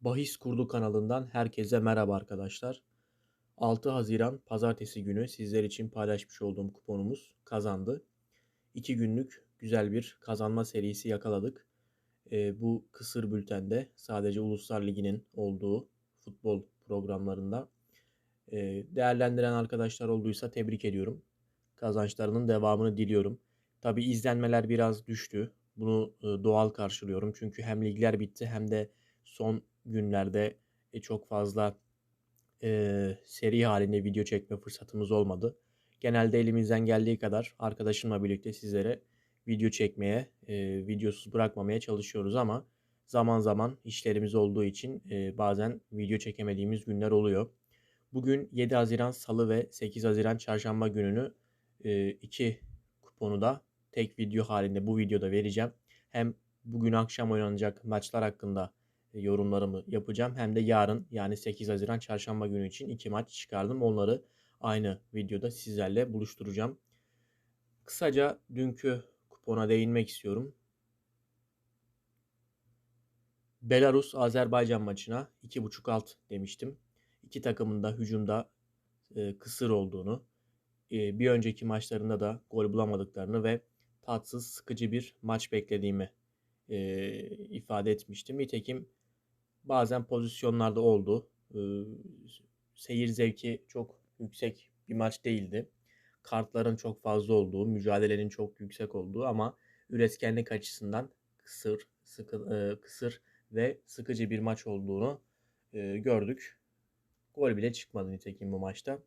Bahis Kurdu kanalından herkese merhaba arkadaşlar. 6 Haziran pazartesi günü sizler için paylaşmış olduğum kuponumuz kazandı. 2 günlük güzel bir kazanma serisi yakaladık. E, bu kısır bültende sadece Uluslar Ligi'nin olduğu futbol programlarında e, değerlendiren arkadaşlar olduysa tebrik ediyorum. Kazançlarının devamını diliyorum. Tabi izlenmeler biraz düştü. Bunu e, doğal karşılıyorum. Çünkü hem ligler bitti hem de son günlerde e, çok fazla e, seri halinde video çekme fırsatımız olmadı. Genelde elimizden geldiği kadar arkadaşımla birlikte sizlere video çekmeye, e, videosuz bırakmamaya çalışıyoruz ama zaman zaman işlerimiz olduğu için e, bazen video çekemediğimiz günler oluyor. Bugün 7 Haziran Salı ve 8 Haziran Çarşamba gününü e, iki kuponu da tek video halinde bu videoda vereceğim. Hem bugün akşam oynanacak maçlar hakkında yorumlarımı yapacağım. Hem de yarın yani 8 Haziran Çarşamba günü için iki maç çıkardım. Onları aynı videoda sizlerle buluşturacağım. Kısaca dünkü kupona değinmek istiyorum. Belarus Azerbaycan maçına 2.5 alt demiştim. İki takımın da hücumda e, kısır olduğunu, e, bir önceki maçlarında da gol bulamadıklarını ve tatsız, sıkıcı bir maç beklediğimi e, ifade etmiştim. Nitekim bazen pozisyonlarda oldu. E, seyir zevki çok yüksek bir maç değildi. Kartların çok fazla olduğu, mücadelenin çok yüksek olduğu ama üretkenlik açısından kısır, sıkı, e, kısır ve sıkıcı bir maç olduğunu e, gördük. Gol bile çıkmadı nitekim bu maçta.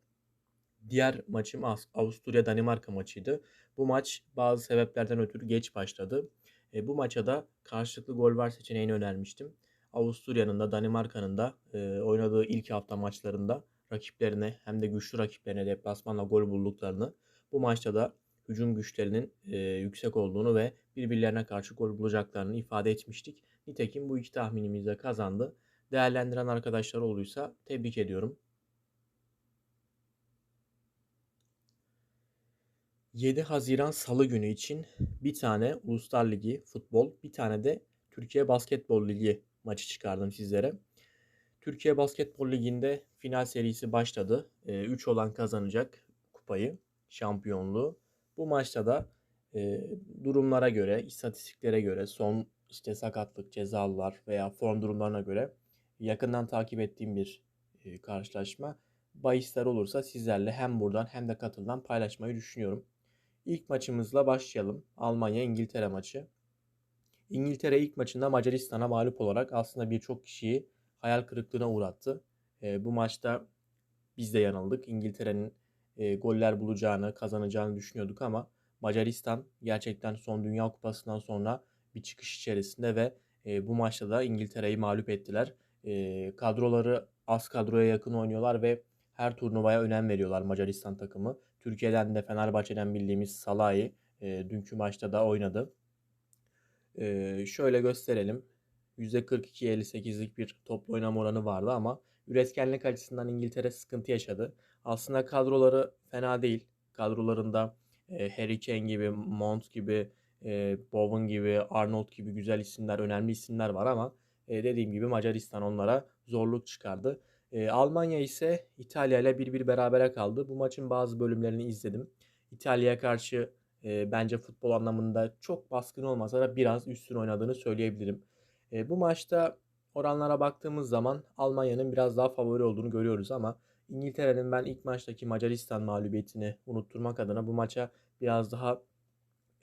Diğer maçım Avusturya-Danimarka maçıydı. Bu maç bazı sebeplerden ötürü geç başladı. E, bu maça da karşılıklı gol var seçeneğini önermiştim. Avusturya'nın da Danimarka'nın da e, oynadığı ilk hafta maçlarında rakiplerine hem de güçlü rakiplerine deplasmanla gol bulduklarını, bu maçta da hücum güçlerinin e, yüksek olduğunu ve birbirlerine karşı gol bulacaklarını ifade etmiştik. Nitekim bu iki tahminimiz de kazandı. Değerlendiren arkadaşlar olduysa tebrik ediyorum. 7 Haziran Salı günü için bir tane Uluslar Ligi futbol, bir tane de Türkiye Basketbol Ligi maçı çıkardım sizlere. Türkiye Basketbol Ligi'nde final serisi başladı. 3 ee, olan kazanacak kupayı, şampiyonluğu. Bu maçta da e, durumlara göre, istatistiklere göre, son işte sakatlık, cezalılar veya form durumlarına göre yakından takip ettiğim bir e, karşılaşma. Bahisler olursa sizlerle hem buradan hem de katıldan paylaşmayı düşünüyorum. İlk maçımızla başlayalım. Almanya-İngiltere maçı. İngiltere ilk maçında Macaristan'a mağlup olarak aslında birçok kişiyi hayal kırıklığına uğrattı. E, bu maçta biz de yanıldık. İngiltere'nin e, goller bulacağını, kazanacağını düşünüyorduk ama Macaristan gerçekten son Dünya Kupası'ndan sonra bir çıkış içerisinde ve e, bu maçta da İngiltere'yi mağlup ettiler. E, kadroları az kadroya yakın oynuyorlar ve her turnuvaya önem veriyorlar Macaristan takımı. Türkiye'den de Fenerbahçe'den bildiğimiz Salah'ı e, dünkü maçta da oynadı. E, şöyle gösterelim. %42-58'lik bir toplu oynama oranı vardı ama üretkenlik açısından İngiltere sıkıntı yaşadı. Aslında kadroları fena değil. Kadrolarında e, Harry Kane gibi, Mount gibi, e, Bowen gibi, Arnold gibi güzel isimler, önemli isimler var ama e, dediğim gibi Macaristan onlara zorluk çıkardı. E, Almanya ise İtalya ile bir bir berabere kaldı. Bu maçın bazı bölümlerini izledim. İtalya'ya karşı e, bence futbol anlamında çok baskın olmasa da biraz üstün oynadığını söyleyebilirim. E, bu maçta oranlara baktığımız zaman Almanya'nın biraz daha favori olduğunu görüyoruz ama İngiltere'nin ben ilk maçtaki Macaristan mağlubiyetini unutturmak adına bu maça biraz daha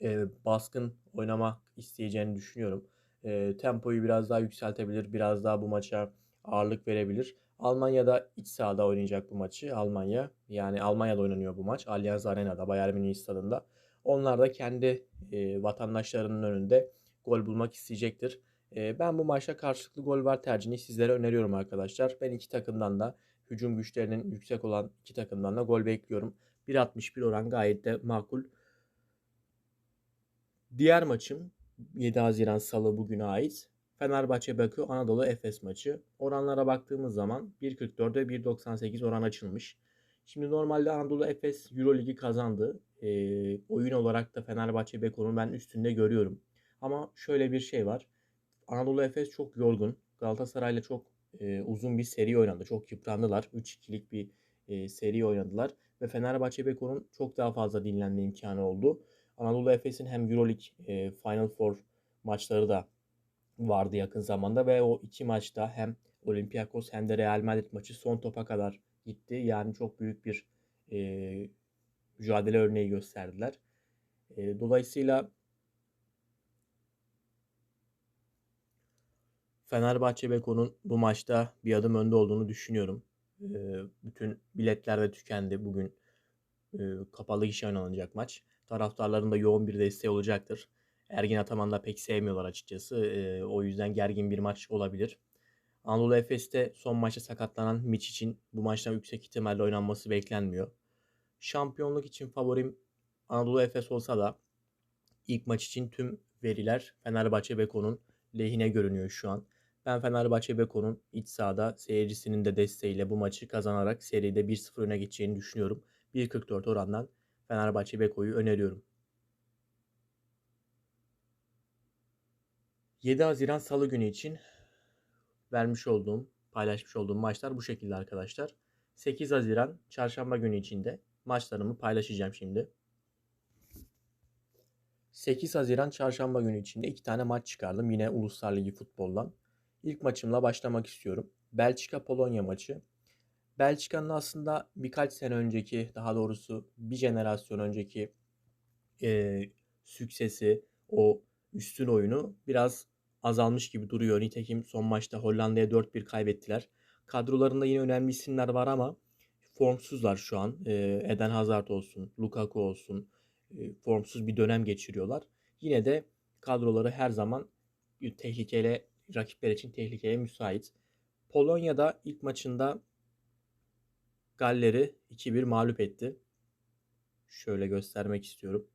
e, baskın oynamak isteyeceğini düşünüyorum. E, tempoyu biraz daha yükseltebilir, biraz daha bu maça ağırlık verebilir. Almanya'da iç sahada oynayacak bu maçı. Almanya yani Almanya'da oynanıyor bu maç. Allianz Arena'da Bayern Münih stadında. Onlar da kendi e, vatandaşlarının önünde gol bulmak isteyecektir. E, ben bu maçta karşılıklı gol var tercihini sizlere öneriyorum arkadaşlar. Ben iki takımdan da hücum güçlerinin yüksek olan iki takımdan da gol bekliyorum. 1.61 oran gayet de makul. Diğer maçım 7 Haziran Salı bugüne ait. Fenerbahçe Bakü Anadolu Efes maçı. Oranlara baktığımız zaman 1.44'e 1.98 oran açılmış. Şimdi normalde Anadolu Efes Euroligi kazandı. E, oyun olarak da Fenerbahçe Beko'nun ben üstünde görüyorum. Ama şöyle bir şey var. Anadolu Efes çok yorgun. Galatasaray'la çok e, uzun bir seri oynadı. Çok yıprandılar. 3-2'lik bir e, seri oynadılar. Ve Fenerbahçe Beko'nun çok daha fazla dinlenme imkanı oldu. Anadolu Efes'in hem Euroleague e, Final Four maçları da vardı yakın zamanda ve o iki maçta hem Olympiakos hem de Real Madrid maçı son topa kadar gitti. Yani çok büyük bir e, mücadele örneği gösterdiler. E, dolayısıyla Fenerbahçe Beko'nun bu maçta bir adım önde olduğunu düşünüyorum. E, bütün biletler de tükendi. Bugün e, kapalı gişe oynanacak maç. Taraftarların da yoğun bir desteği olacaktır. Ergin Ataman da pek sevmiyorlar açıkçası. E, o yüzden gergin bir maç olabilir. Anadolu Efes'te son maçta sakatlanan Mitch için bu maçtan yüksek ihtimalle oynanması beklenmiyor. Şampiyonluk için favorim Anadolu Efes olsa da ilk maç için tüm veriler Fenerbahçe Beko'nun lehine görünüyor şu an. Ben Fenerbahçe Beko'nun iç sahada seyircisinin de desteğiyle bu maçı kazanarak seride 1-0 öne geçeceğini düşünüyorum. 1.44 orandan Fenerbahçe Beko'yu öneriyorum. 7 Haziran Salı günü için vermiş olduğum, paylaşmış olduğum maçlar bu şekilde arkadaşlar. 8 Haziran Çarşamba günü içinde maçlarımı paylaşacağım şimdi. 8 Haziran Çarşamba günü içinde iki tane maç çıkardım yine Uluslar Ligi futboldan. İlk maçımla başlamak istiyorum. Belçika-Polonya maçı. Belçika'nın aslında birkaç sene önceki, daha doğrusu bir jenerasyon önceki e, süksesi, o üstün oyunu biraz azalmış gibi duruyor. Nitekim son maçta Hollanda'ya 4-1 kaybettiler. Kadrolarında yine önemli isimler var ama formsuzlar şu an. E, Eden Hazard olsun, Lukaku olsun e, formsuz bir dönem geçiriyorlar. Yine de kadroları her zaman tehlikeli rakipler için tehlikeye müsait. Polonya'da ilk maçında Galler'i 2-1 mağlup etti. Şöyle göstermek istiyorum.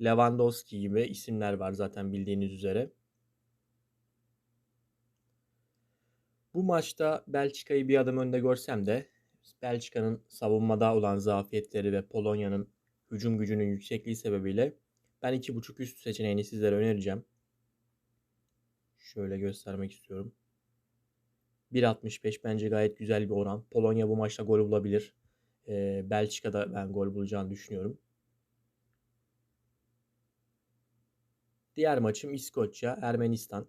Lewandowski gibi isimler var zaten bildiğiniz üzere. Bu maçta Belçika'yı bir adım önde görsem de Belçika'nın savunmada olan zafiyetleri ve Polonya'nın hücum gücünün yüksekliği sebebiyle ben 2.5 üst seçeneğini sizlere önereceğim. Şöyle göstermek istiyorum. 1.65 bence gayet güzel bir oran. Polonya bu maçta gol bulabilir. Ee, Belçika'da ben gol bulacağını düşünüyorum. Diğer maçım İskoçya, Ermenistan.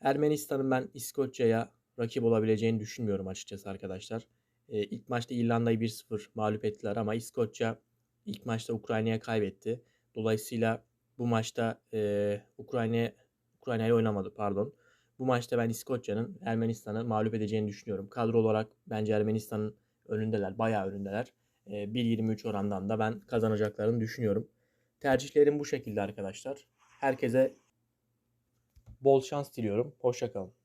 Ermenistan'ın ben İskoçya'ya rakip olabileceğini düşünmüyorum açıkçası arkadaşlar. Ee, ilk maçta İrlanda'yı 1-0 mağlup ettiler ama İskoçya ilk maçta Ukrayna'ya kaybetti. Dolayısıyla bu maçta e, Ukrayna Ukrayna'yı oynamadı pardon. Bu maçta ben İskoçya'nın Ermenistan'ı mağlup edeceğini düşünüyorum. Kadro olarak bence Ermenistan'ın önündeler. Bayağı önündeler. E, 1.23 orandan da ben kazanacaklarını düşünüyorum. Tercihlerim bu şekilde arkadaşlar. Herkese bol şans diliyorum. Hoşçakalın.